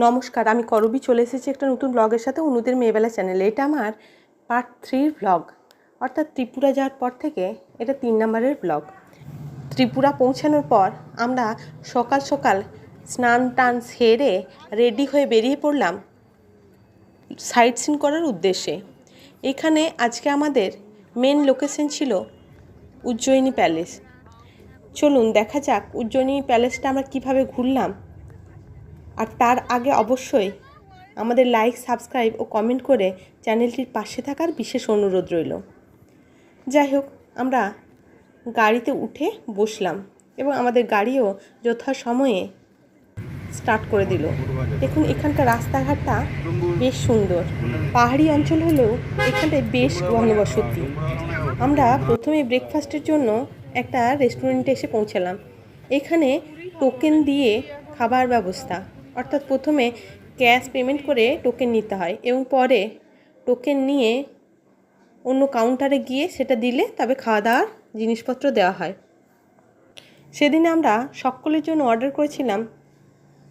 নমস্কার, আমি করবি চলে এসেছি একটা নতুন ব্লগের সাথে অনুদের মেয়েবেলা চ্যানেলে এটা আমার পার্ট থ্রির ব্লগ অর্থাৎ ত্রিপুরা যাওয়ার পর থেকে এটা তিন নম্বরের ব্লগ ত্রিপুরা পৌঁছানোর পর আমরা সকাল সকাল স্নান টান সেরে রেডি হয়ে বেরিয়ে পড়লাম সাইট সিন করার উদ্দেশ্যে। এখানে আজকে আমাদের মেন লোকেশন ছিল উজ্জয়িনী প্যালেস চলুন দেখা যাক উজ্জয়িনী প্যালেসটা আমরা কীভাবে ঘুরলাম। আর তার আগে অবশ্যই আমাদের লাইক সাবস্ক্রাইব ও কমেন্ট করে চ্যানেলটির পাশে থাকার বিশেষ অনুরোধ রইল। যাই হোক, আমরা গাড়িতে উঠে বসলাম এবং আমাদের গাড়িও যথাসময়ে স্টার্ট করে দিল। দেখুন, এখানকার রাস্তাঘাটটা বেশ সুন্দর। পাহাড়ি অঞ্চল হলেও এখানটায় বেশ ঘনবসতি আমরা প্রথমে ব্রেকফাস্টের জন্য একটা রেস্টুরেন্টে এসে পৌঁছালাম। এখানে টোকেন দিয়ে খাবার ব্যবস্থা। অর্থাৎ প্রথমে ক্যাশ পেমেন্ট করে টোকেন নিতে হয় এবং পরে টোকেন নিয়ে অন্য কাউন্টারে গিয়ে সেটা দিলে তবে খাওয়া দাওয়ার জিনিসপত্র দেওয়া হয়। সেদিনে আমরা সকলের জন্য অর্ডার করেছিলাম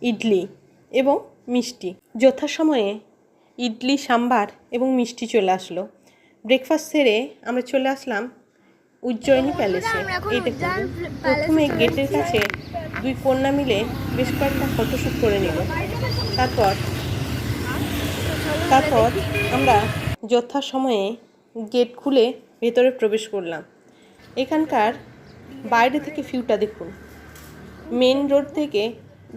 ইডলি এবং মিষ্টি। যথাসময়ে ইডলি সাম্বার এবং মিষ্টি চলে আসলো। ব্রেকফাস্ট সেরে আমরা চলে আসলাম উজ্জয়িনী প্যালেসে। এই দেখুন প্রথমে গেটের কাছে দুই কন্যা মিলে বেশ কয়েকটা ফটোশ্যুট করে নিল। তারপর তারপর আমরা যথা সময়ে গেট খুলে ভেতরে প্রবেশ করলাম। এখানকার বাইরে থেকে ভিউটা দেখুন। মেন রোড থেকে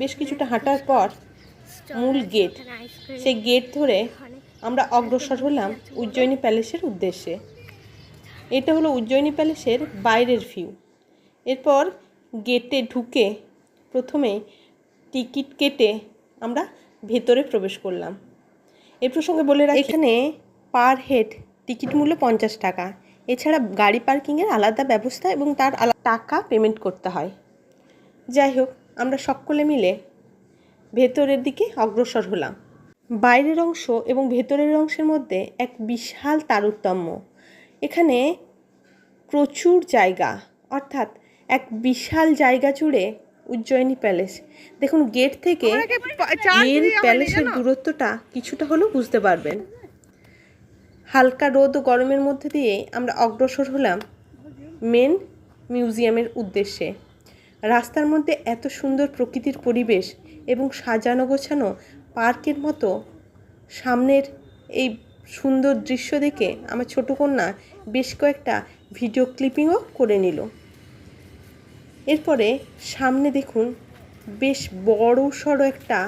বেশ কিছুটা হাঁটার পর মূল গেট, সেই গেট ধরে আমরা অগ্রসর হলাম উজ্জয়িনী প্যালেসের উদ্দেশ্যে। এটা হলো উজ্জয়িনী প্যালেসের বাইরের ভিউ। এরপর গেটে ঢুকে প্রথমে টিকিট কেটে আমরা ভেতরে প্রবেশ করলাম। এ প্রসঙ্গে বলে রাখি, এখানে পার হেড টিকিট মূল্য পঞ্চাশ টাকা। এছাড়া গাড়ি পার্কিংয়ের আলাদা ব্যবস্থা এবং তার টাকা পেমেন্ট করতে হয়। যাই হোক, আমরা সকলে মিলে ভেতরের দিকে অগ্রসর হলাম। বাইরের অংশ এবং ভেতরের অংশের মধ্যে এক বিশাল তারতম্য। এখানে প্রচুর জায়গা, অর্থাৎ এক বিশাল জায়গা জুড়ে উজ্জয়িনী প্যালেস। দেখুন গেট থেকে মেন প্যালেসের দূরত্বটা কিছুটা হলেও বুঝতে পারবেন। হালকা রোদ ও গরমের মধ্যে দিয়ে আমরা অগ্রসর হলাম মেন মিউজিয়ামের উদ্দেশ্যে। রাস্তার মধ্যে এত সুন্দর প্রকৃতির পরিবেশ এবং সাজানো গোছানো পার্কের মতো সামনের এই সুন্দর দৃশ্য দেখে আমার ছোটো কন্যা বেশ কয়েকটা ভিডিও ক্লিপিংও করে নিল। এরপরে সামনে দেখুন বেশ বড় সড়ো একটা